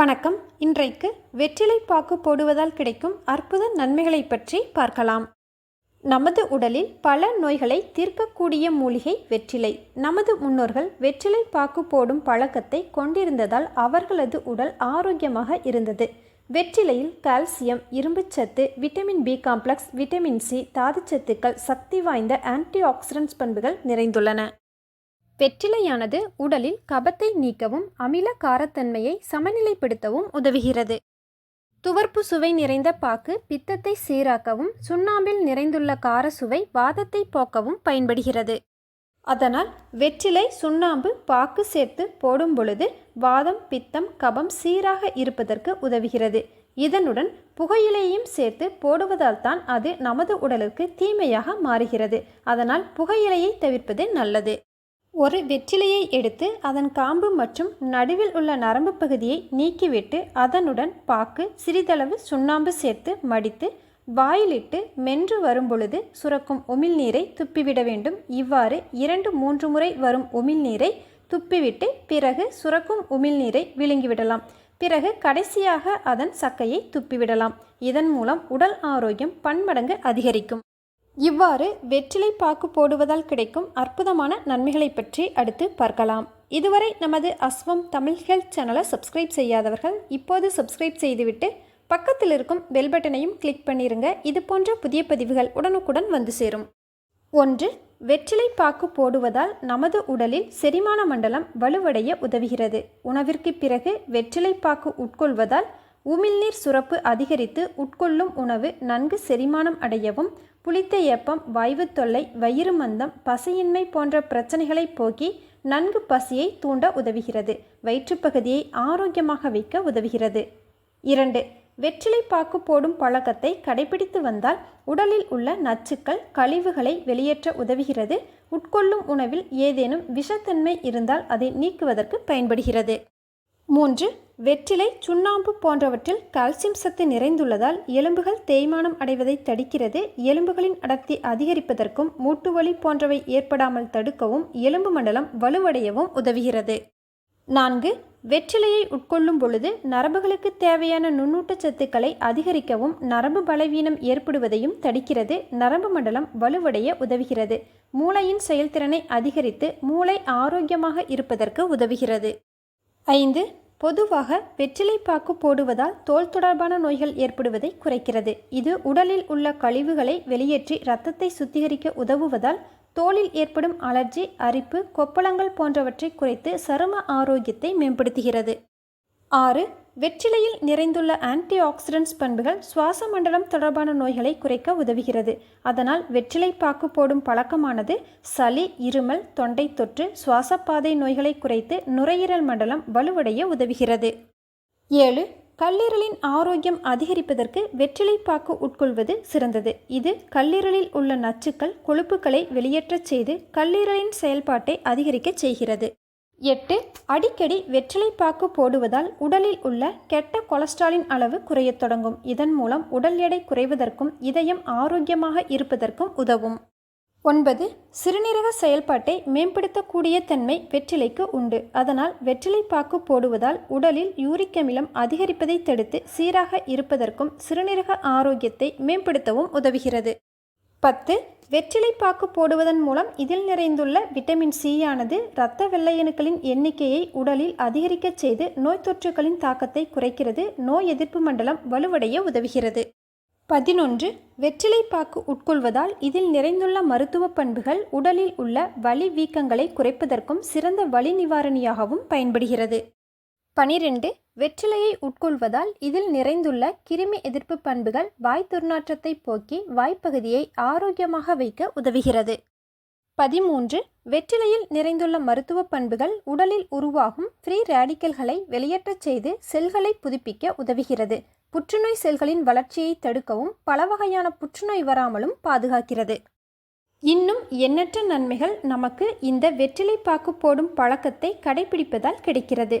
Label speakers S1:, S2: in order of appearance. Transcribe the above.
S1: வணக்கம். இன்றைக்கு வெற்றிலை பாக்கு போடுவதால் கிடைக்கும் அற்புத நன்மைகளை பற்றி பார்க்கலாம். நமது உடலில் பல நோய்களை தீர்க்கக்கூடிய மூலிகை வெற்றிலை. நமது முன்னோர்கள் வெற்றிலை பாக்கு போடும் பழக்கத்தை கொண்டிருந்ததால் அவர்களது உடல் ஆரோக்கியமாக இருந்தது. வெற்றிலையில் கால்சியம் இரும்புச்சத்து vitamin B complex vitamin C தாதுச்சத்துக்கள் சக்தி வாய்ந்த ஆன்டி ஆக்சிடென்ட்ஸ் பண்புகள் நிறைந்துள்ளன. வெற்றிலையானது உடலில் கபத்தை நீக்கவும் அமில காரத்தன்மையை சமநிலைப்படுத்தவும் உதவுகிறது. துவர்ப்பு சுவை நிறைந்த பாக்கு பித்தத்தை சீராக்கவும் சுண்ணாம்பில் நிறைந்துள்ள கார சுவை வாதத்தை போக்கவும் பயன்படுகிறது. அதனால் வெற்றிலை சுண்ணாம்பு பாக்கு சேர்த்து போடும் பொழுது வாதம் பித்தம் கபம் சீராக இருப்பதற்கு உதவுகிறது. இதனுடன் புகையிலையும் சேர்த்து போடுவதால் தான் அது நமது உடலுக்கு தீமையாக மாறுகிறது. அதனால் புகையிலையை தவிர்ப்பது நல்லது. ஒரு வெற்றிலையை எடுத்து அதன் காம்பு மற்றும் நடுவில் உள்ள நரம்பு பகுதியை நீக்கிவிட்டு அதனுடன் பாக்கு சிறிதளவு சுண்ணாம்பு சேர்த்து மடித்து வாயிலிட்டு மென்று வரும்பொழுது சுரக்கும் உமிழ்நீரை துப்பிவிட வேண்டும். இவ்வாறு இரண்டு மூன்று முறை வரும் உமிழ்நீரை துப்பிவிட்டு பிறகு சுரக்கும் உமிழ்நீரை விழுங்கிவிடலாம். பிறகு கடைசியாக அதன் சக்கையை துப்பிவிடலாம். இதன் மூலம் உடல் ஆரோக்கியம் பன்மடங்கு அதிகரிக்கும். இவ்வாறு வெற்றிலை பாக்கு போடுவதால் கிடைக்கும் அற்புதமான நன்மைகளை பற்றி அடுத்து பார்க்கலாம். இதுவரை நமது அஸ்வம் தமிழ் ஹெல்த் சேனலை சப்ஸ்கிரைப் செய்யாதவர்கள் இப்போது சப்ஸ்கிரைப் செய்துவிட்டு பக்கத்தில் இருக்கும் பெல் பட்டனையும் கிளிக் பண்ணிருங்க. இது போன்ற புதிய பதிவுகள் உடனுக்குடன் வந்து சேரும். ஒன்று வெற்றிலை பாக்கு போடுவதால் நமது உடலில் செரிமான மண்டலம் வலுவடைய உதவுகிறது. உணவிற்கு பிறகு வெற்றிலை பாக்கு உட்கொள்வதால் உமிழ்நீர் சுரப்பு அதிகரித்து உட்கொள்ளும் உணவு நன்கு செரிமானம் அடையவும் புளித்த ஏப்பம் வாய்வு தொல்லை வயிறு மந்தம் பசியின்மை போன்ற பிரச்சனைகளை போக்கி நன்கு பசியை தூண்ட உதவுகிறது. வயிற்றுப்பகுதியை ஆரோக்கியமாக வைக்க உதவுகிறது. இரண்டு வெற்றிலை பாக்கு போடும் பழக்கத்தை கடைபிடித்து வந்தால் உடலில் உள்ள நச்சுக்கள் கழிவுகளை வெளியேற்ற உதவுகிறது. உட்கொள்ளும் உணவில் ஏதேனும் விஷத்தன்மை இருந்தால் அதை நீக்குவதற்கு பயன்படுகிறது. மூன்று வெற்றிலை சுண்ணாம்பு போன்றவற்றில் கால்சியம் சத்து நிறைந்துள்ளதால் எலும்புகள் தேய்மானம் அடைவதை தடுக்கிறது. எலும்புகளின் அடர்த்தி அதிகரிப்பதற்கும் மூட்டுவலி போன்றவை ஏற்படாமல் தடுக்கவும் எலும்பு மண்டலம் வலுவடையவும் உதவுகிறது. நான்கு வெற்றிலையை உட்கொள்ளும் பொழுது நரம்புகளுக்கு தேவையான நுண்ணூட்டச்சத்துக்களை அதிகரிக்கவும் நரம்பு பலவீனம் ஏற்படுவதையும் தடுக்கிறது. நரம்பு மண்டலம் வலுவடைய உதவுகிறது. மூளையின் செயல்திறனை அதிகரித்து மூளை ஆரோக்கியமாக இருப்பதற்கு உதவுகிறது. ஐந்து பொதுவாக வெற்றிலை பாக்கு போடுவதால் தோல் தொடர்பான நோய்கள் ஏற்படுவதை குறைக்கிறது. இது உடலில் உள்ள கழிவுகளை வெளியேற்றி இரத்தத்தை சுத்திகரிக்க உதவுவதால் தோலில் ஏற்படும் அலர்ஜி அரிப்பு கொப்பளங்கள் போன்றவற்றை குறைத்து சரும ஆரோக்கியத்தை மேம்படுத்துகிறது. ஆறு வெற்றிலையில் நிறைந்துள்ள ஆன்டி ஆக்சிடென்ட்ஸ் பண்புகள் சுவாச மண்டலம் தொடர்பான நோய்களை குறைக்க உதவுகிறது. அதனால் வெற்றிலை பாக்கு போடும் பழக்கமானது சளி இருமல் தொண்டை தொற்று சுவாசப்பாதை நோய்களை குறைத்து நுரையீரல் மண்டலம் வலுவடைய உதவுகிறது. ஏழு கல்லீரலின் ஆரோக்கியம் அதிகரிப்பதற்கு வெற்றிலை பாக்கு உட்கொள்வது சிறந்தது. இது கல்லீரலில் உள்ள நச்சுக்கள் கொழுப்புகளை வெளியேற்றச் செய்து கல்லீரலின் செயல்பாட்டை அதிகரிக்கச் செய்கிறது. எட்டு அடிக்கடி வெற்றிலை பாக்கு போடுவதால் உடலில் உள்ள கெட்ட கொலஸ்ட்ராலின் அளவு குறையத் தொடங்கும். இதன் மூலம் உடல் எடை குறைவதற்கும் இதயம் ஆரோக்கியமாக இருப்பதற்கும் உதவும். ஒன்பது சிறுநீரக செயல்பாட்டை மேம்படுத்தக்கூடிய தன்மை வெற்றிலைக்கு உண்டு. அதனால் வெற்றிலை பாக்கு போடுவதால் உடலில் யூரிக் அமிலம் அதிகரிப்பதை தடுத்து சீராக இருப்பதற்கும் சிறுநீரக ஆரோக்கியத்தை மேம்படுத்தவும் உதவுகிறது. பத்து வெற்றிலை பாக்கு போடுவதன் மூலம் இதில் நிறைந்துள்ள விட்டமின் சியானது இரத்த வெள்ளையணுக்களின் எண்ணிக்கையை உடலில் அதிகரிக்கச் செய்து நோய் தொற்றுகளின் தாக்கத்தை குறைக்கிறது நோய் எதிர்ப்பு மண்டலம் வலுவடைய உதவுகிறது. பதினொன்று வெற்றிலை பாக்கு உட்கொள்வதால் இதில் நிறைந்துள்ள மருத்துவ பண்புகள் உடலில் உள்ள வலி வீக்கங்களை குறைப்பதற்கும் சிறந்த வலி நிவாரணியாகவும் பயன்படுகிறது. பனிரெண்டு வெற்றிலையை உட்கொள்வதால் இதில் நிறைந்துள்ள கிருமி எதிர்ப்பு பண்புகள் வாய் துர்நாற்றத்தை போக்கி வாய்ப்பகுதியை ஆரோக்கியமாக வைக்க உதவுகிறது. பதிமூன்று வெற்றிலையில் நிறைந்துள்ள மருத்துவ பண்புகள் உடலில் உருவாகும் ஃப்ரீ ரேடிக்கல்களை வெளியேற்றச் செய்து செல்களை புதுப்பிக்க உதவுகிறது. புற்றுநோய் செல்களின் வளர்ச்சியை தடுக்கவும் பல வகையான புற்றுநோய் வராமலும் பாதுகாக்கிறது. இன்னும் எண்ணற்ற நன்மைகள் நமக்கு இந்த வெற்றிலை பாக்கு போடும் பழக்கத்தை கடைபிடிப்பதால் கிடைக்கிறது.